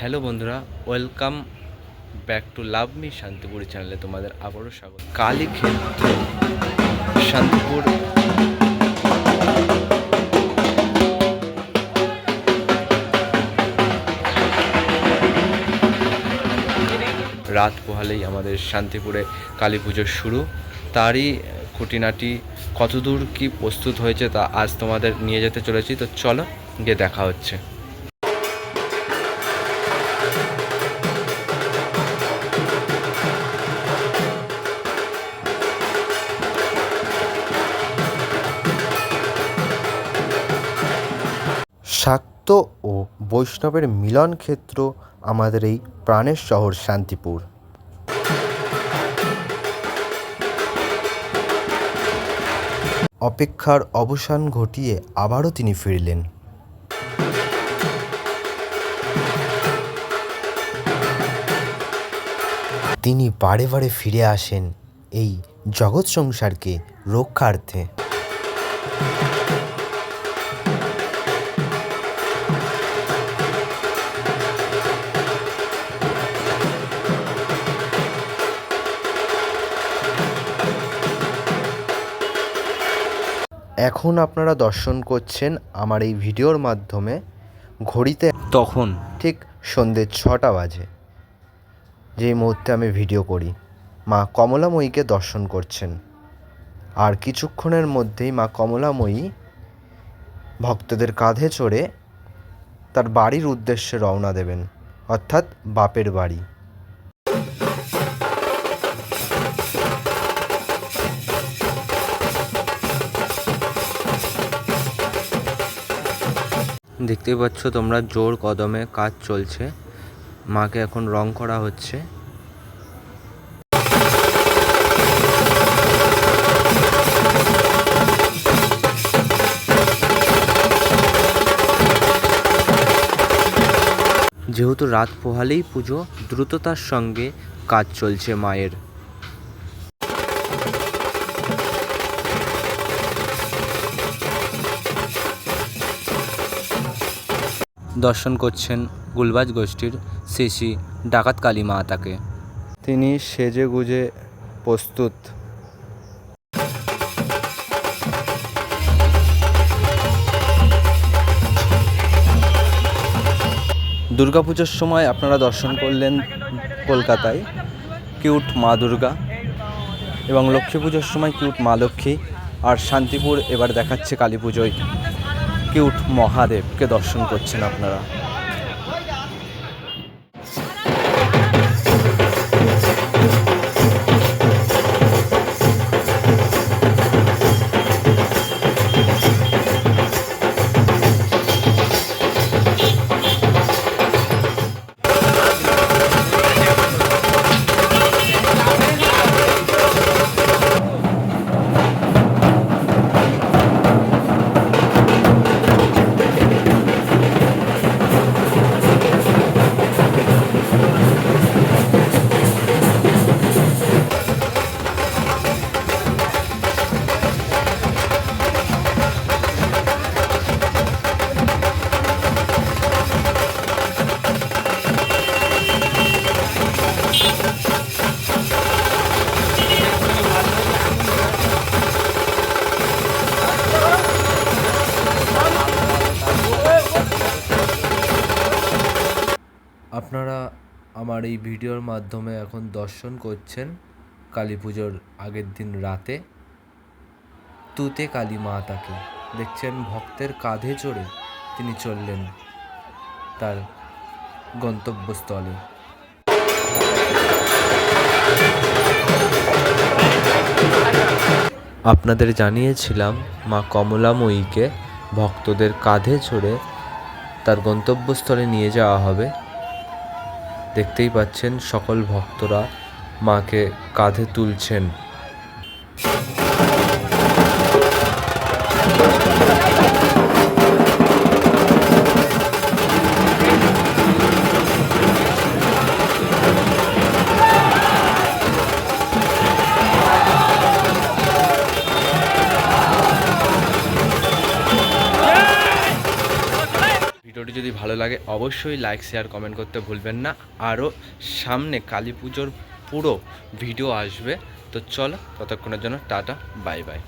Hello বন্ধুরা, welcome back to love me Shantipur চ্যানেলে তোমাদের আবারও স্বাগত। কালী ক্ষেত্র, শান্তিপুর। রাত পোহালেই আমাদের শান্তিপুরে কালী পুজোর শুরু। তারই খুঁটিনাটি কতদূর কি প্রস্তুত হয়েছে তা আজ তোমাদের নিয়ে যেতে চলেছি। তো চলো গিয়ে দেখা হচ্ছে। শাক্ত ও বৈষ্ণবের মিলন ক্ষেত্র আমাদের এই প্রাণের শহর শান্তিপুর। অপেক্ষার অবসান ঘটিয়ে আবারও তিনি ফিরলেন। তিনি বারে বারে ফিরে আসেন এই জগৎ সংসারকে রক্ষার্থে। এখন আপনারা দর্শন করছেন আমার এই ভিডিওর মাধ্যমে ঘড়িতে তখন। ঠিক সন্ধ্যে ছটা বাজে। যেই মুহূর্তে আমি ভিডিও করি মা কমলাময়ীকে দর্শন করছেন। আর কিছুক্ষণের মধ্যেই মা কমলাময়ী ভক্তদের কাঁধে চড়ে তার বাড়ির উদ্দেশ্যে রওনা দেবেন অর্থাৎ বাপের বাড়ি। দেখতেই পাচ্ছ তোমরা জোর কদমে কাজ চলছে। মাকে এখন রং করা হচ্ছে। যেহেতু রাত পোহালেই পুজো, দ্রুততার সঙ্গে কাজ চলছে মায়ের। দর্শন করছেন গুলবাজ গোষ্ঠীর শ্রী শ্রী ডাকাত কালী মা তাকে তিনি সেজে গুজে প্রস্তুত। দুর্গাপুজোর সময় আপনারা দর্শন করলেন কলকাতায় কিউট মা দুর্গা এবং লক্ষ্মী পুজোর সময় কিউট মা লক্ষ্মী আর শান্তিপুর এবার দেখাচ্ছে কালী পুজোয়। কিউট মহাদেবকে দর্শন করছেন আপনারা। আপনারা আমার এই ভিডিওর মাধ্যমে এখন দর্শন করছেন কালী পুজোর আগের দিন রাতে তুতে কালী মা তাকে দেখছেন ভক্তের কাঁধে চড়ে তিনি চললেন তার গন্তব্যস্থলে। আপনাদের জানিয়েছিলাম মা কমলাময়ীকে ভক্তদের কাঁধে চড়ে তার গন্তব্যস্থলে নিয়ে যাওয়া হবে। দেখতেই পাচ্ছেন সকল ভক্তরা মাকে কাঁধে তুলছেন। যদি ভালো লাগে, অবশ্যই লাইক শেয়ার কমেন্ট করতে ভুলবেন না। আরও সামনে কালী পুজোর পুরো ভিডিও আসবে। তো চলো, ততক্ষণের জন্য টাটা বাই বাই